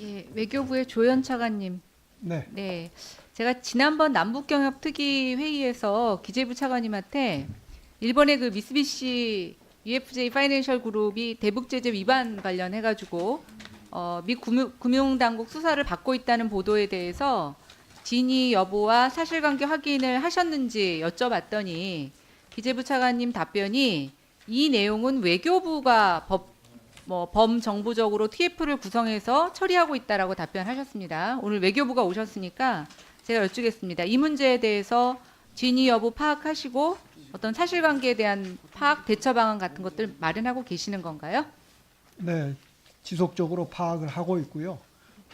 예, 외교부의 조연 차관님. 네, 네. 제가 지난번 남북 경협 특위 회의에서 기재부 차관님한테 일본의 그 미쓰비시 UFJ 파이낸셜 그룹이 대북 제재 위반 관련해 가지고 어, 미 금융, 금융당국 수사를 받고 있다는 보도에 대해서 진위 여부와 사실관계 확인을 하셨는지 여쭤봤더니 기재부 차관님 답변이 이 내용은 외교부가 법 뭐 범정부적으로 TF를 구성해서 처리하고 있다라고 답변하셨습니다. 오늘 외교부가 오셨으니까 제가 여쭙겠습니다. 이 문제에 대해서 진위 여부 파악하시고 어떤 사실관계에 대한 파악 대처 방안 같은 것들 마련하고 계시는 건가요? 네, 지속적으로 파악을 하고 있고요.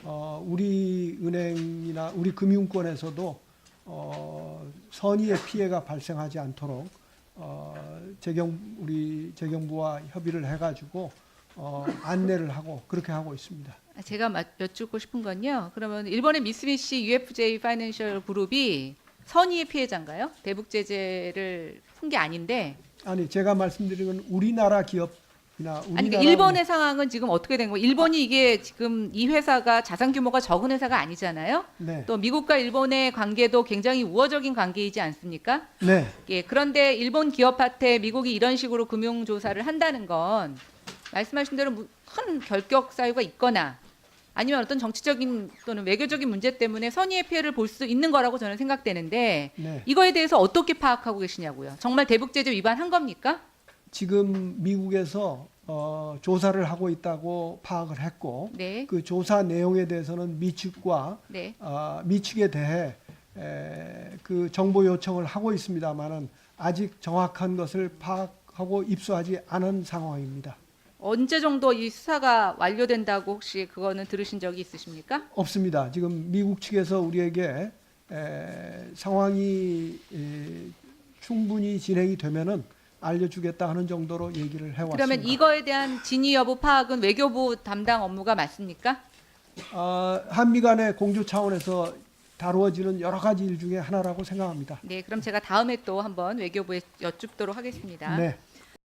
어, 우리 은행이나 우리 금융권에서도 어, 선의의 피해가 발생하지 않도록 어, 재경 우리 재경부와 협의를 해가지고 어, 안내를 하고 그렇게 하고 있습니다. 아, 제가 마- 여쭙고 싶은 건요. 그러면 일본의 미쓰비시 UFJ 파이낸셜 그룹이 선의의 피해자인가요? 대북 제재를 푼 게 아닌데 아니 제가 말씀드린 건 우리나라 기업이나 우리나라 아니 그러니까 일본의 상황은 지금 어떻게 된 거예요? 일본이 이게 지금 이 회사가 자산 규모가 적은 회사가 아니잖아요. 네, 또 미국과 일본의 관계도 굉장히 우호적인 관계이지 않습니까? 네, 예, 그런데 일본 기업한테 미국이 이런 식으로 금융 조사를 한다는 건 말씀하신 대로 무- 큰 결격 사유가 있거나 아니면 어떤 정치적인 또는 외교적인 문제 때문에 선의의 피해를 볼 수 있는 거라고 저는 생각되는데 네. 이거에 대해서 어떻게 파악하고 계시냐고요? 정말 대북 제재 위반한 겁니까? 지금 미국에서 어, 조사를 하고 있다고 파악을 했고 네, 그 조사 내용에 대해서는 미 측과 네. 아, 미 측에 대해 에, 그 정보 요청을 하고 있습니다만은 아직 정확한 것을 파악하고 입수하지 않은 상황입니다. 언제 정도 이 수사가 완료된다고 혹시 그거는 들으신 적이 있으십니까? 없습니다. 지금 미국 측에서 우리에게 에, 상황이 에, 충분히 진행이 되면은 알려주겠다 하는 정도로 얘기를 해왔습니다. 그러면 이거에 대한 진위 여부 파악은 외교부 담당 업무가 맞습니까? 아, 한미 간의 공조 차원에서 다루어지는 여러 가지 일 중에 하나라고 생각합니다. 네, 그럼 제가 다음에 또 한번 외교부에 여쭙도록 하겠습니다. 네.